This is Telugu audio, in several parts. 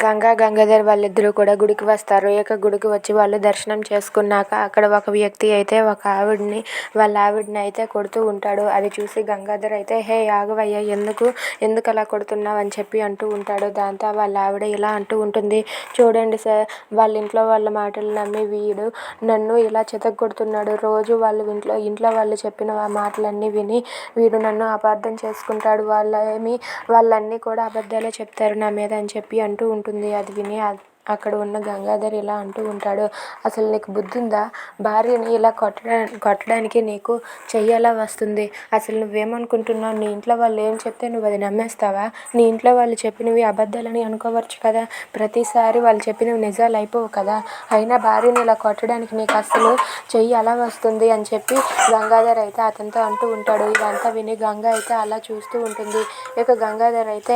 గంగా గంగాధర్ వాళ్ళిద్దరూ కూడా గుడికి వస్తారు. ఇక గుడికి వచ్చి వాళ్ళు దర్శనం చేసుకున్నాక అక్కడ ఒక వ్యక్తి అయితే ఒక ఆవిడని వాళ్ళ ఆవిడని అయితే కొడుతూ ఉంటాడు. అది చూసి గంగాధర్ అయితే హే ఆగవయ్యా ఎందుకు ఎందుకు అలా కొడుతున్నావు? అని చెప్పి అంటూ ఉంటాడు. దాంతో వాళ్ళ ఆవిడ ఇలా అంటూ ఉంటుంది చూడండి సార్ వాళ్ళ ఇంట్లో వాళ్ళ మాటలు నమ్మి వీడు నన్ను ఇలా చితగ్గొడుతున్నాడు రోజు వాళ్ళ ఇంట్లో ఇంట్లో వాళ్ళు చెప్పిన మాటలన్నీ విని వీడు నన్ను అపార్థం చేసుకుంటాడు. వాళ్ళ ఏమి వాళ్ళన్నీ కూడా అబద్ధాలే చెప్తారు నా మీద అని చెప్పి అంటూ ఉంటుంది అది విని అక్కడ ఉన్న గంగాధర్ ఇలా అంటూ ఉంటాడు. అసలు నీకు బుద్ధి ఉందా భార్యని ఇలా కొట్టడా కొట్టడానికి నీకు చెయ్యి ఎలా వస్తుంది? అసలు నువ్వేమనుకుంటున్నావు? నీ ఇంట్లో వాళ్ళు ఏం చెప్తే నువ్వు అది నమ్మేస్తావా? నీ ఇంట్లో వాళ్ళు చెప్పినవి అబద్ధాలని అనుకోవచ్చు కదా? ప్రతిసారి వాళ్ళు చెప్పినవి నిజాలు అయిపోవు కదా? అయినా భార్యని ఇలా కొట్టడానికి నీకు అసలు చెయ్యి ఎలా వస్తుంది? అని చెప్పి గంగాధర్ అయితే అతనితో అంటూ ఉంటాడు. ఇదంతా విని గంగా అయితే అలా చూస్తూ ఉంటుంది. ఇక గంగాధర్ అయితే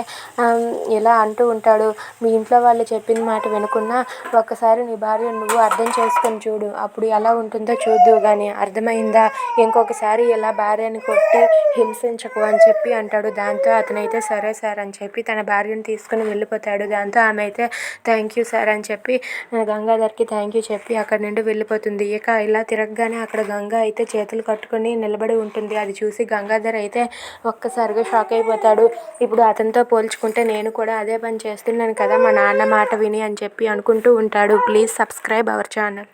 ఇలా అంటూ ఉంటాడు. మీ ఇంట్లో వాళ్ళు చెప్పిన మాట వినకున్నా ఒక్కసారి నీ భార్య నువ్వు అర్థం చేసుకొని చూడు. అప్పుడు ఎలా ఉంటుందో చూద్దువు కానీ అర్థమైందా? ఇంకొకసారి ఇలా భార్యని కొట్టి హింసించకు అని చెప్పి అంటాడు. దాంతో అతనైతే సరే సార్ అని చెప్పి తన భార్యను తీసుకుని వెళ్ళిపోతాడు. దాంతో ఆమె అయితే థ్యాంక్ యూ సార్ అని చెప్పి గంగాధర్కి థ్యాంక్ యూ చెప్పి అక్కడ నుండి వెళ్ళిపోతుంది. ఇక ఇలా తిరగగానే అక్కడ గంగా అయితే చేతులు కట్టుకొని నిలబడి ఉంటుంది. అది చూసి గంగాధర్ అయితే ఒక్కసారిగా షాక్ అయిపోతాడు. ఇప్పుడు అతనితో పోల్చుకుంటే నేను కూడా అదే పని చేస్తున్నాను కదా. మా నాన్న మాట విని అని చెప్పి చెప్పి అనుకుంటూ ఉంటాడు. Please subscribe our channel.